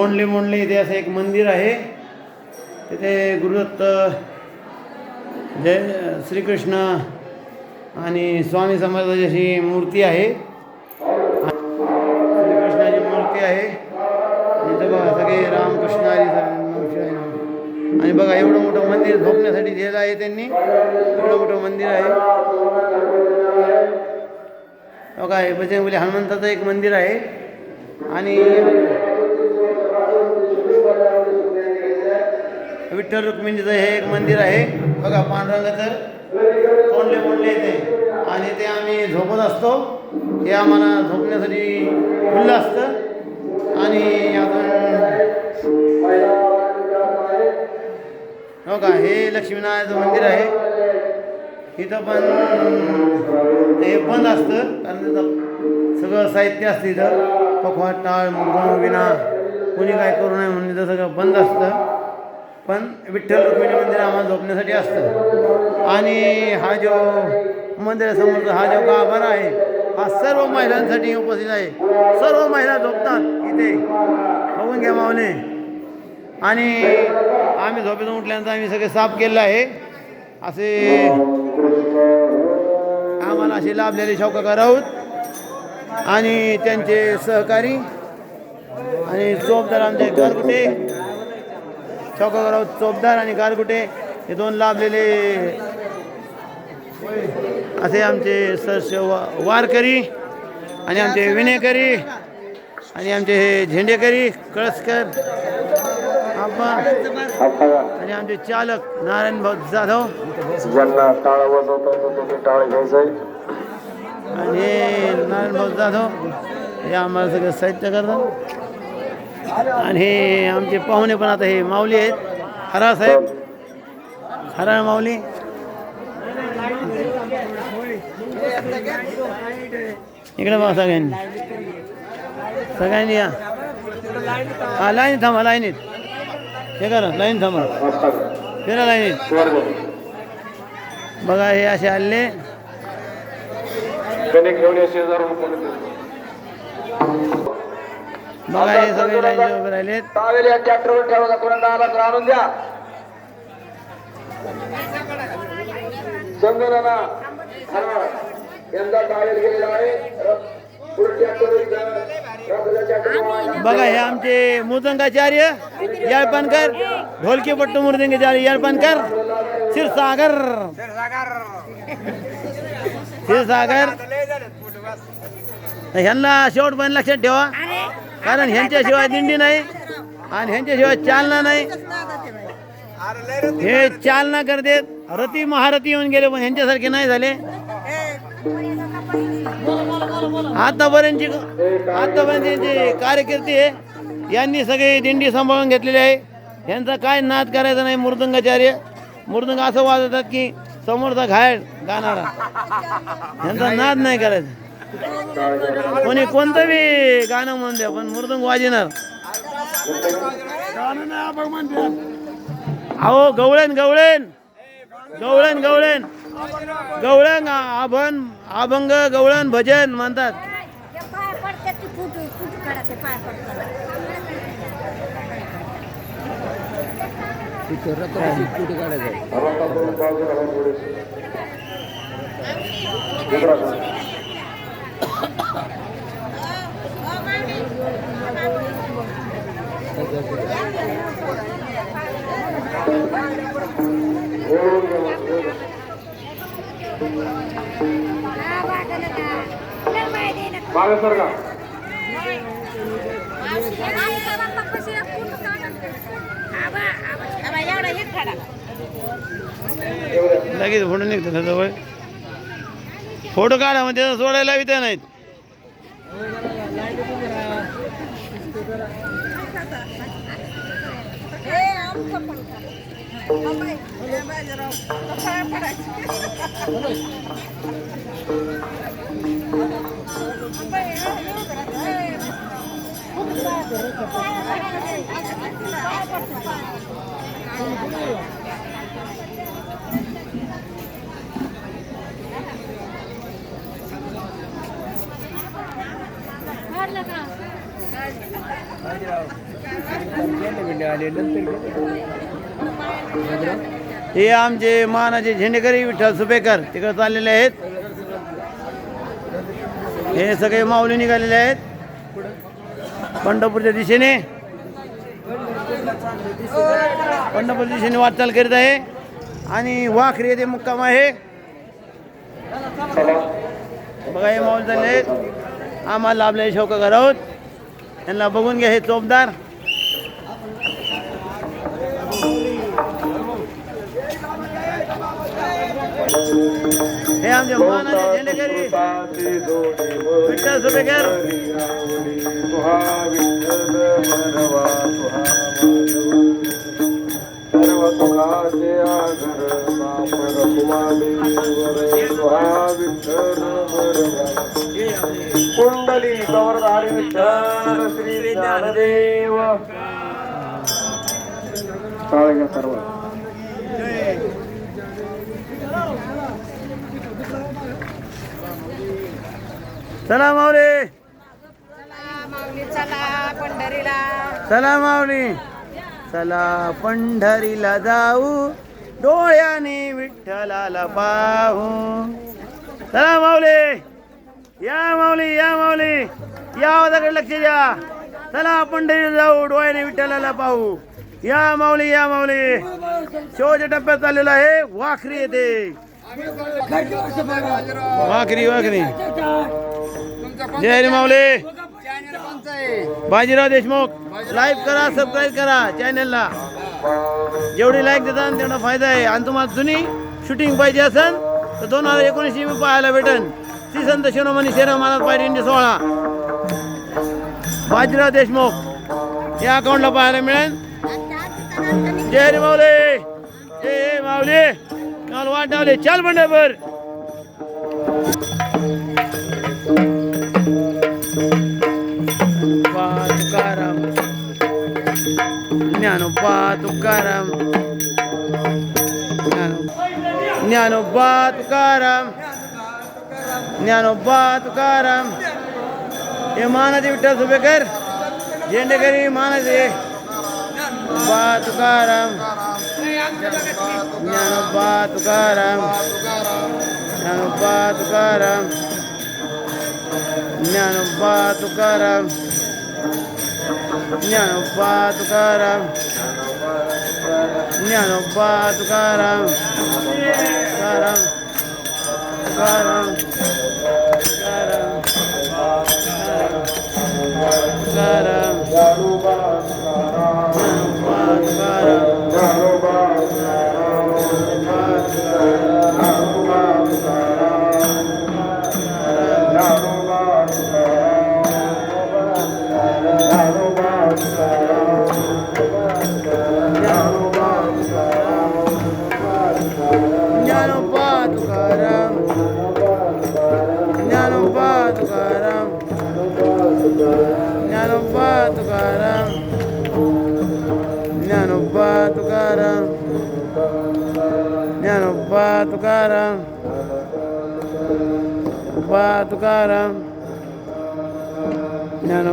मोंडले मोंडले इथे असं एक मंदिर आहे. तिथे गुरुदत्त जय श्रीकृष्ण आणि स्वामी समर्थाची अशी मूर्ती आहे. श्रीकृष्णाची मूर्ती आहे. इथं बघा सगळे रामकृष्ण आणि बघा एवढं मोठं मंदिर झोपण्यासाठी दिलेलं आहे त्यांनी. एवढं मोठं मंदिर आहे. बघा हे बजरंगबली हनुमंताचं एक मंदिर आहे. आणि विठ्ठल रुक्मिणीचं हे एक मंदिर आहे. बघा पांडुरंग तर कोंडले कोंडले येते आणि ते आम्ही झोपत असतो. हे आम्हाला झोपण्यासाठी खुलं असतं. आणि अजून हो का हे लक्ष्मीनारायणाचं मंदिर आहे. इथं पण हे बंद असतं. कारण तिथं सगळं साहित्य असतं इथं. पखवाट टाळ मृदंग विना कोणी काय करू नये म्हणून इथं सगळं बंद असतं. पण विठ्ठल रुक्मिणी मंदिर आम्हाला झोपण्यासाठी असतं. आणि हा जो मंदिरासमोरचा हा जो गाभारा आहे हा सर्व महिलांसाठी उपस्थित आहे. सर्व महिला झोपतात इथे. बघून घ्या मावने आणि आम्ही झोपेतून उठल्यानंतर आम्ही सगळे साफ केलेलं आहे. असे आम्हाला असे लाभलेले शौकाकार आहोत आणि त्यांचे सहकारी आणि जोपदार आमचे गारगुटे आहोत चोपदार आणि गारगुटे हे दोन लाभलेले. असे आमचे सरसे वा- वारकरी आणि आमचे विनेकरी आणि आमचे हे झेंडेकरी कळसकर आणि आमचे चालक नारायण भाऊ जाधव. ज्यांना टाळ वाजवता येतो त्यांनी टाळ घ्यायचंय आणि नारायण भाऊ जाधव हे आम्हाला सगळं साहित्य करतात. आणि हे आमचे पाहुणे पण आता हे माऊली आहेत. हरा साहेब? हरा माऊली? इकडे बघा सगळ्यांनी. सगळ्यांनी या. हा लाईन थांबा लाईनीत हे करा लाईन थांबा. फिरा लाईनीत बघा हे असे आले कनेक्ट घेऊन या शेजारून कोणी बघा हे सगळे लाईन उभे राहिलेत. टावेल या ट्रॅक्टरवर ठेवा कोणाला आला तर आणून द्या. चंदनाना यंदा टावेल गेलेला आहे. र- पुढे ट्रॅक्टर बघा हे आमचे मृदंगाचार्य याळपानकर ढोलकी पट्टू मृदंगाचार्य याळपानकर क्षीरसागर. क्षीरसागर. ह्यांना शेवटपर्यंत लक्षात ठेवा. कारण ह्यांच्याशिवाय दिंडी नाही. आणि ह्यांच्याशिवाय चालना नाही. हे चालना करतात. रती महारथी येऊन गेले पण ह्यांच्यासारखे नाही झाले. आतापर्यंतची आतापर्यंतचे कार्यकर्ते आहे यांनी सगळी दिंडी सांभाळून घेतलेली आहे. यांचा काय नाद करायचा नाही मृदंगाचार्य. मृदंग असं वाजवतात की समोरचा घायल गाणारा यांचा नाद नाही करायचा. कोणी कोणतं बी गाणं म्हणते द्या पण मृदंग वाजणार अहो गवळेन गवळेन. गवळण गवळण गवळण आभन अभंग गवळण भजन म्हणतात. पाय पडते ती फुटू फुटू काढते पाय पडतात हा वाटलं का लय माहिती आहे ना मागे सर का लगेच फोटो निघतो ना जवळ फोटो काढा म्हणजे सोडायला विद्या नाहीत. हे आमचे मानाचे झेंडेकरी विठ्ठल सुपेकर तिकडे चाललेले आहेत. हे सगळे माऊली निघालेले आहेत. पंढरपूरच्या दिशेने. पंढरपूरच्या दिशेने वाटचाल करीत आहे. आणि वाखरी येथे मुक्काम आहे. बघा हे माऊली चालले आहेत. आम्हाला लाभलेले शौका आहोत यांना बघून घ्या हे चोपदार. हे आमचे मानाचे झेंडेकरी विठ्ठल सुपेकर. कुंडली श्री ज्ञानदेव. चालेल सर्व. चला माऊली. माऊली चला पंढरीला. चला माऊली. चला पंढरीला जाऊ. डोळ्याने विठ्ठलाला पाहू. चला माऊली. या माऊली या माऊली. या आवाजाकडे लक्ष द्या. चला पंढरी जाऊ डोळ्याने विठ्ठलाला पाहू. या माऊली या माऊली. शेवटच्या टप्प्यात चाललेला आहे वाखरी येते वाखरी वाखरी. जय माऊली. बाजीराव देशमुख लाईक करा सबस्क्राईब करा चॅनलला जेवढी लाईक देतात तेवढा फायदा आहे. आणि तुम्हाला जुनी शूटिंग पाहिजे असेल तर दोन हजार एकोणीसशे पाहायला भेटन. श्री संत शिरोमणी शेरा महाराज पाहिजे सोहळा. बाजीराव देशमुख. या अकाउंटला पाहायला मिळेल. जय रे माऊले. जय माऊले. काल वाट लावले. चाल पंढरपूर तुकाराम ज्ञानोबा तुकाराम ज्ञानोबा तुकाराम ज्ञानोबा तुकाराम हे मानाचे विठ्ठल सुभेकर झेंडेकरी मानाचे बा तुकाराम। ज्ञानोबा तुकाराम। ज्ञानोबा तुकाराम। ज्ञानोबा तुकाराम। ज्ञानोबा तुकाराम। ज्ञानोबा तुकाराम तुकाराम। तुकाराम। तुकाराम। ज्ञानोबा तुकाराम बा तुकाराम